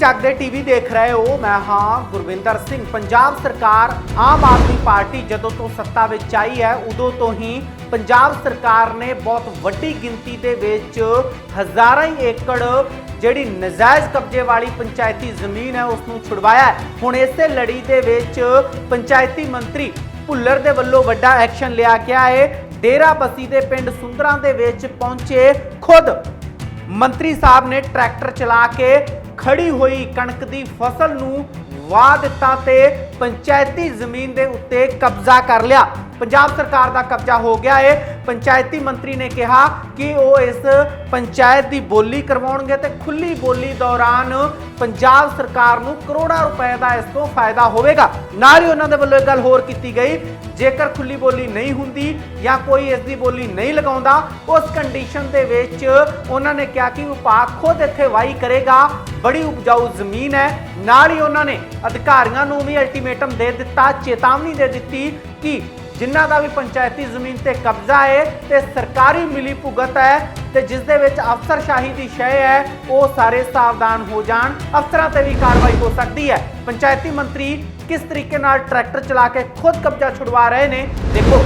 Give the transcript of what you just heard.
ਚੱਕਦੇ ਟੀਵੀ ਦੇਖ ਰਹੇ ਹੋ। ਮੈਂ ਹਾਂ ਗੁਰਵਿੰਦਰ ਸਿੰਘ। ਪੰਜਾਬ ਸਰਕਾਰ ਆਮ ਆਦਮੀ ਪਾਰਟੀ ਜਦੋਂ ਤੋਂ ਸੱਤਾ ਵਿੱਚ ਆਈ ਹੈ, ਉਦੋਂ ਤੋਂ ਹੀ ਪੰਜਾਬ ਸਰਕਾਰ ਨੇ ਬਹੁਤ ਵੱਡੀ ਗਿਣਤੀ ਦੇ ਵਿੱਚ ਹਜ਼ਾਰਾਂ ਹੀ ਏਕੜ ਜਿਹੜੀ ਨਜਾਇਜ਼ ਕਬਜ਼ੇ ਵਾਲੀ ਪੰਚਾਇਤੀ ਜ਼ਮੀਨ ਹੈ ਉਸ ਨੂੰ ਛੁਡਵਾਇਆ ਹੁਣ ਇਸੇ ਲੜੀ ਦੇ ਵਿੱਚ ਪੰਚਾਇਤੀ ਮੰਤਰੀ ਭੁੱਲਰ ਦੇ ਵੱਲੋਂ ਵੱਡਾ ਐਕਸ਼ਨ ਲਿਆ ਗਿਆ ਹੈ ਡੇਰਾ ਬਸੀ ਦੇ ਪਿੰਡ ਸੁੰਦਰਾਂ ਦੇ ਵਿੱਚ ਪਹੁੰਚੇ ਖੁਦ ਮੰਤਰੀ ਸਾਹਿਬ ਨੇ ਟਰੈਕਟਰ ਚਲਾ ਕੇ ਖੜੀ ਹੋਈ ਕਣਕ ਦੀ ਫਸਲ ਨੂੰ ਵਾਹ ਦਿੱਤਾ ਤੇ ਪੰਚਾਇਤੀ ਜ਼ਮੀਨ ਦੇ ਉੱਤੇ ਕਬਜ਼ਾ ਕਰ ਲਿਆ। ਪੰਜਾਬ ਸਰਕਾਰ ਦਾ ਕਬਜ਼ਾ ਹੋ ਗਿਆ ਏ। ਪੰਚਾਇਤੀ ਮੰਤਰੀ ਨੇ ਕਿਹਾ ਕਿ ਉਹ ਇਸ ਪੰਚਾਇਤ ਦੀ ਬੋਲੀ ਕਰਵਾਉਣਗੇ ਤੇ ਖੁੱਲੀ ਬੋਲੀ ਦੌਰਾਨ ਪੰਜਾਬ ਸਰਕਾਰ ਨੂੰ ਕਰੋੜਾਂ ਰੁਪਏ ਦਾ ਇਸ ਤੋਂ ਫਾਇਦਾ ਹੋਵੇਗਾ। ਨਾਲ ਹੀ ਉਹਨਾਂ ਦੇ ਵੱਲੋਂ ਇੱਕ ਗੱਲ ਹੋਰ ਕੀਤੀ ਗਈ, ਜੇਕਰ ਖੁੱਲੀ ਬੋਲੀ ਨਹੀਂ ਹੁੰਦੀ ਜਾਂ ਕੋਈ ਇਸ ਦੀ ਬੋਲੀ ਨਹੀਂ ਲਗਾਉਂਦਾ, ਉਸ ਕੰਡੀਸ਼ਨ ਦੇ ਵਿੱਚ ਉਹਨਾਂ ਨੇ ਕਿਹਾ ਕਿ ਵਿਭਾਗ ਖੁਦ ਇੱਥੇ ਵਾਈ ਕਰੇਗਾ। ਬੜੀ ਉਪਜਾਊ ਜ਼ਮੀਨ ਹੈ। ਨਾਲ ਹੀ ਉਹਨਾਂ ਨੇ ਅਧਿਕਾਰੀਆਂ ਨੂੰ ਵੀ ਅਲਟੀਮੇਟਮ ਦੇ ਦਿੱਤਾ, ਚੇਤਾਵਨੀ ਦੇ ਦਿੱਤੀ ਕਿ ਜਿਨ੍ਹਾਂ ਦਾ ਵੀ ਪੰਚਾਇਤੀ ਜ਼ਮੀਨ ਤੇ ਕਬਜ਼ਾ ਹੈ ਤੇ ਸਰਕਾਰੀ ਮਿਲੀ ਭੁਗਤ ਹੈ ਤੇ ਜਿਸ ਦੇ ਵਿੱਚ ਅਫਸਰਸ਼ਾਹੀ ਦੀ ਸ਼ੈ ਹੈ, ਉਹ ਸਾਰੇ ਸਾਵਧਾਨ ਹੋ ਜਾਣ। ਅਫਸਰਾਂ ਤੇ ਵੀ ਕਾਰਵਾਈ ਹੋ ਸਕਦੀ ਹੈ। ਪੰਚਾਇਤੀ ਮੰਤਰੀ ਕਿਸ ਤਰੀਕੇ ਨਾਲ ਟਰੈਕਟਰ ਚਲਾ ਕੇ ਖੁਦ ਕਬਜ਼ਾ ਛੁਡਵਾ ਰਹੇ ਨੇ, ਦੇਖੋ।